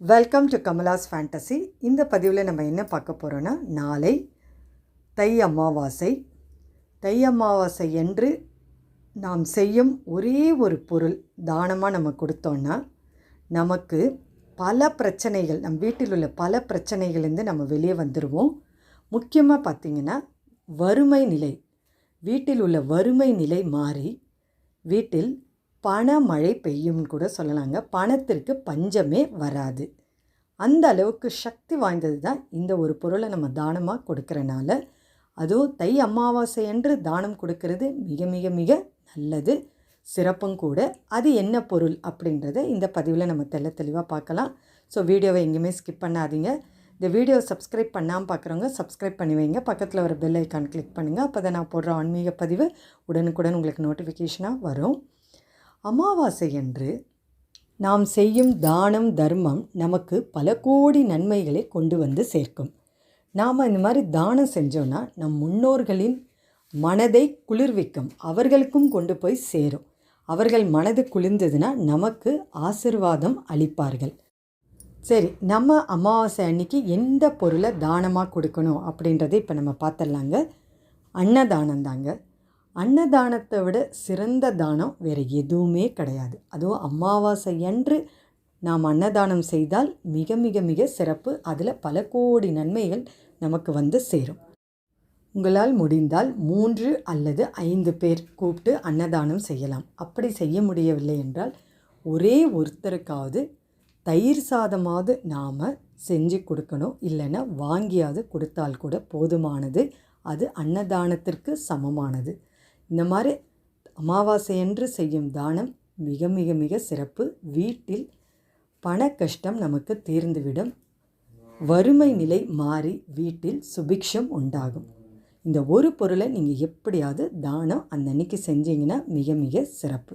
Welcome to Kamala's fantasy இந்த பதிவில் நம்ம என்ன பார்க்க போகிறோன்னா நாளை தை அமாவாசை. தை அமாவாசை என்று நாம் செய்யும் ஒரே ஒரு பொருள் தானமாக நம்ம கொடுத்தோன்னா நமக்கு பல பிரச்சனைகள் நம் வீட்டில் உள்ள பல பிரச்சனைகள்லேருந்து நம்ம வெளியே வந்துடுவோம் முக்கியமாக பார்த்திங்கன்னா வறுமை நிலை. வீட்டில் உள்ள வறுமை நிலை மாறி வீட்டில் பண மழை பெய்யும்னு கூட சொல்லலாங்க. பணத்திற்கு பஞ்சமே வராது. அந்த அளவுக்கு சக்தி வாய்ந்தது தான் இந்த ஒரு பொருளை நம்ம தானமாக கொடுக்கறனால. அதுவும் தை அமாவாசை என்று தானம் கொடுக்கறது மிக மிக மிக நல்லது. சிறப்பும் கூட. அது என்ன பொருள் அப்படின்றத இந்த பதிவில் நம்ம தெள்ள தெளிவாக பார்க்கலாம். ஸோ வீடியோவை எங்கேயுமே ஸ்கிப் பண்ணாதீங்க. இந்த வீடியோ சப்ஸ்கிரைப் பண்ணாமல் பார்க்குறவங்க சப்ஸ்கிரைப் பண்ணி வைங்க. பக்கத்தில் ஒரு பெல் ஐக்கான் கிளிக் பண்ணுங்கள் அப்போ தான் நான் போடுற ஆன்மீக பதிவு உடனுக்குடன் உங்களுக்கு நோட்டிஃபிகேஷனாக வரும். அமாவாசை என்று நாம் செய்யும் தானம் தர்மம் நமக்கு பல கோடி நன்மைகளை கொண்டு வந்து சேர்க்கும். நாம் இந்த மாதிரி தானம் செஞ்சோன்னா நம் முன்னோர்களின் மனதை குளிர்விக்கும். அவர்களுக்கும் கொண்டு போய் சேரும். அவர்கள் மனது குளிர்ந்ததுன்னா நமக்கு ஆசிர்வாதம் அளிப்பார்கள். சரி நம்ம அமாவாசை அன்னைக்கு எந்த பொருளை தானமாக கொடுக்கணும் அப்படின்றத இப்போ நம்ம பார்த்துடலாங்க அன்னதானம் தாங்க. அன்னதானத்தை விட சிறந்த தானம் வேறு எதுவுமே கிடையாது. அதுவும் அமாவாசை அன்று நாம் அன்னதானம் செய்தால் மிக மிக மிக சிறப்பு. அதில் பல கோடி நன்மைகள் நமக்கு வந்து சேரும். உங்களால் முடிந்தால் மூன்று அல்லது ஐந்து பேர் கூப்பிட்டு அன்னதானம் செய்யலாம். அப்படி செய்ய முடியவில்லை என்றால் ஒரே ஒருத்தருக்காவது தயிர் சாதமாவது நாம் செஞ்சு கொடுக்கணும். இல்லைன்னா வாங்கியாவது கொடுத்தால் கூட போதுமானது. அது அன்னதானத்திற்கு சமமானது. இந்த மாதிரி அமாவாசையன்று செய்யும் தானம் மிக மிக மிக சிறப்பு. வீட்டில் பண கஷ்டம் நமக்கு தீர்ந்துவிடும். வறுமை நிலை மாறி வீட்டில் சுபிக்ஷம் உண்டாகும். இந்த ஒரு பொருளை நீங்கள் எப்படியாவது தானம் அந்த அன்னைக்கு செஞ்சீங்கன்னா மிக மிக சிறப்பு.